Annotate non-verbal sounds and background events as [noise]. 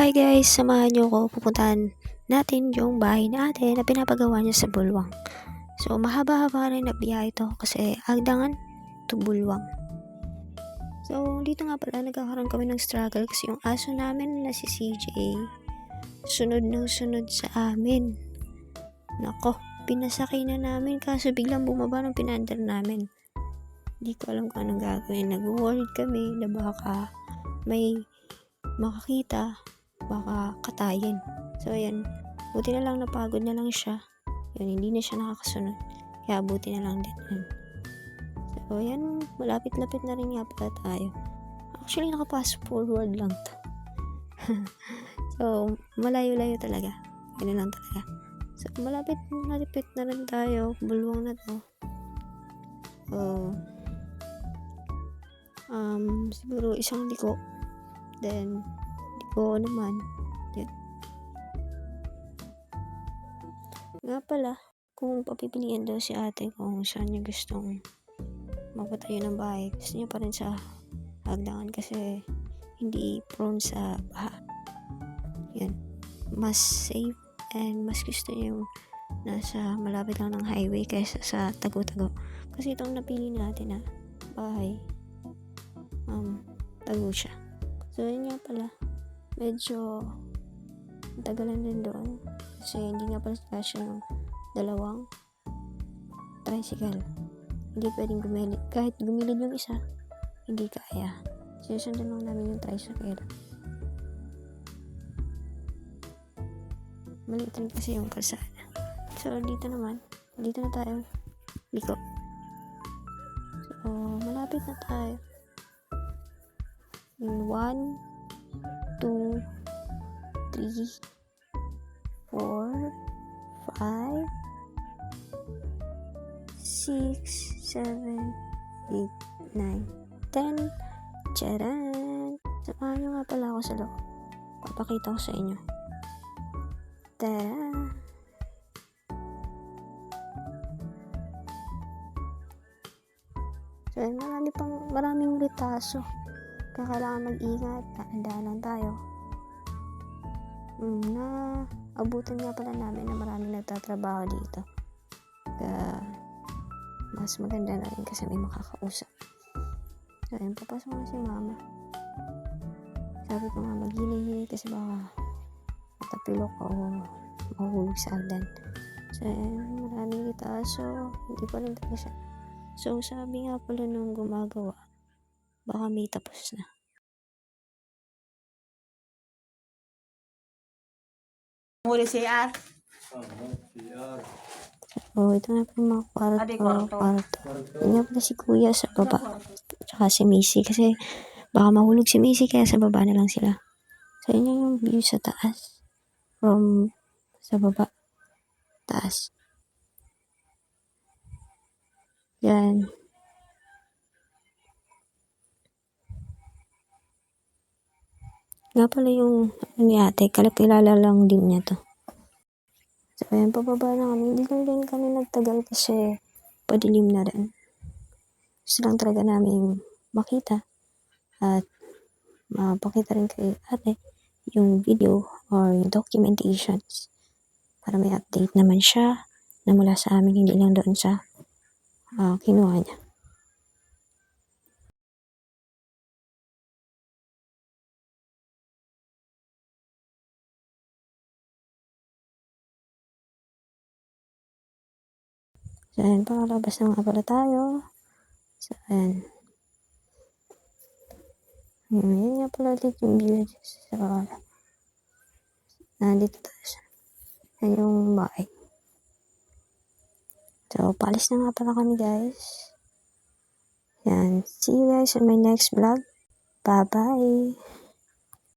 Hi guys, samahan niyo ako. Pupuntahan natin yung bahay natin na pinapagawa niya sa Bulwang. So, mahaba-haba rin na biyahe ito kasi Agdangan to Bulwang. So, dito nga pala nagkakaroon kami ng struggle kasi yung aso namin na si CJ sunod ng sunod sa amin. Nako, pinasakay na namin kaso biglang bumaba ng pinandar namin. Hindi ko alam kung anong gagawin. Nag-worried kami na baka may makakita baka katayin. So, ayan. Buti na lang napagod na lang siya. Yun, hindi na siya nakakasunod. Kaya buti na lang din. Yun. So, ayan. Malapit-lapit na rin nga pala tayo. Actually, nakapass forward lang to. [laughs] so, malayo-layo talaga. Ganun lang talaga. So, malapit, malapit na rin tayo. Bulwang na to. So, um, siguro isang liko. Then, liko naman. Yan. Nga pala, kung papipilian daw si ate kung saan niya gustong magpatayo ng bahay, gusto niya pa rin sa hagdangan kasi hindi prone sa baha. Yan. Mas safe and mas gusto niya yung nasa malapit lang ng highway kaysa sa tago-tago. Kasi itong napili natin na bahay, um, tago siya. So, yun nga pala. Medyo tagalan din doon. Kasi hindi nga pala kasya yung dalawang tricycle. Hindi pwedeng gumilid. Kahit gumilid yung isa, hindi kaya. Sinusundan lang namin yung tricycle. Maliit rin kasi yung kalsada. So, dito naman, dito na tayo. Liko. So, malapit na tayo. In 1, 2, 3, 4, 5, 6, 7, 8, 9, 10. Charan! Samahan nyo nga pala ako sa loob. Papakita ko sa inyo. Tara! So, marami pang, maraming ritaso. Kaya kailangan mag-ingat. Tandaan lang tayo. Na abutan nga pala namin na maraming nagtatrabaho dito. Kaya mas maganda na rin kasi may makakausap. So, ayun, papasok na si mama. Sabi ko nga, maghinay-hinay kasi baka matapilok o mahulog sa agdan. So, ayun, maraming ritaso. Hindi pa rin talaga siya. So, sabi nga pala nung gumagawa, baka may tapos na. Huli si R. Oh, ito na po yung mga kwarto. Adi, kwarto. kwarto. Yun pala si kuya sa baba. Tsaka si Missy. Kasi baka mahulog si Missy kaya sa baba na lang sila. So, yun yung view sa taas. From sa baba. Taas. Yan. Nga pala yung ano ni ate, kalapilala lang din niya to. So, ayan, pababa na kami. Hindi lang din kami nagtagal kasi padilim na rin. Gusto lang talaga namin makita at mapakita rin kay ate yung video or yung documentations para may update naman siya na mula sa amin, hindi lang doon sa ah, kinuha niya. So, ayan, pakalabas na nga pala tayo. So, ayan. Ayan, nga pala ulit yung view sa nandito tayo sa ayan yung bahay. So, palis na nga pala kami guys. Yan. See you guys in my next vlog. Bye-bye.